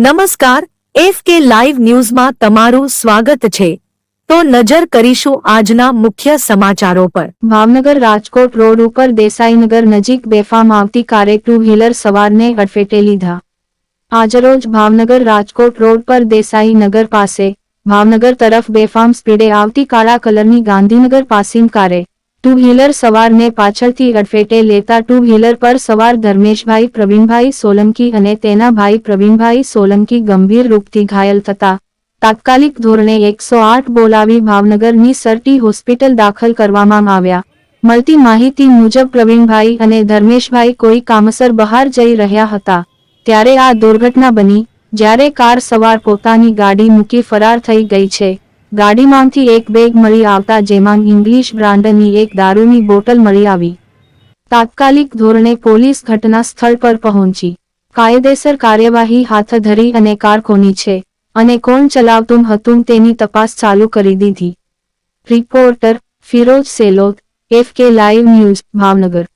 નમસ્કાર, F K live ન્યૂઝમાં તમારું સ્વાગત છે. તો નજર કરીશું આજના મુખ્ય સમાચારો પર. ભાવનગર રાજકોટ રોડ ઉપર દેસાઈનગર નજીક બેફામ આવતી કારે ટુ વ્હીલર સવારને અડફેટે લીધા. આજરોજ ભાવનગર રાજકોટ રોડ પર દેસાઈનગર પાસે, ભાવનગર તરફ બેફામ સ્પીડે આવતી કાળા કલરની ગાંધીનગર પાસિંગ કારે ટુ વ્હીલર સવારને પાછળથી અડફેટે લેતા ટુ વ્હીલર પર સવાર ધર્મેશભાઈ પ્રવીણભાઈ સોલંકી અને તેના ભાઈ પ્રવીણભાઈ સોલંકી ગંભીર રૂપથી ઘાયલ થતા. તાત્કાલિક ધોરણે એકસો આઠ બોલાવી ભાવનગરની સરટી હોસ્પિટલ દાખલ કરવામાં આવ્યા. મળતી માહિતી મુજબ પ્રવીણભાઈ અને ધર્મેશભાઈ કોઈ કામસર બહાર જઈ રહ્યા હતા. ત્યારે આ દુર્ઘટના બની, જ્યારે કાર સવાર પોતાની ગાડી મૂકી ફરાર થઈ ગઈ છે. ગાડીમાંથી એક બેગ મળી આવતા જેમાં ઇંગ્લિશ બ્રાન્ડની એક દારૂની બોટલ મળી આવી. તાત્કાલિક ધોરણે પોલીસ ઘટના સ્થળ પર પહોંચી. કાયદેસર કાર્યવાહી હાથ ધરી અને કાર કોની છે અને કોણ ચલાવતું હતું તેની તપાસ ચાલુ કરી દીધી. Reporter Firoj Selot, F K live news, Bhavnagar.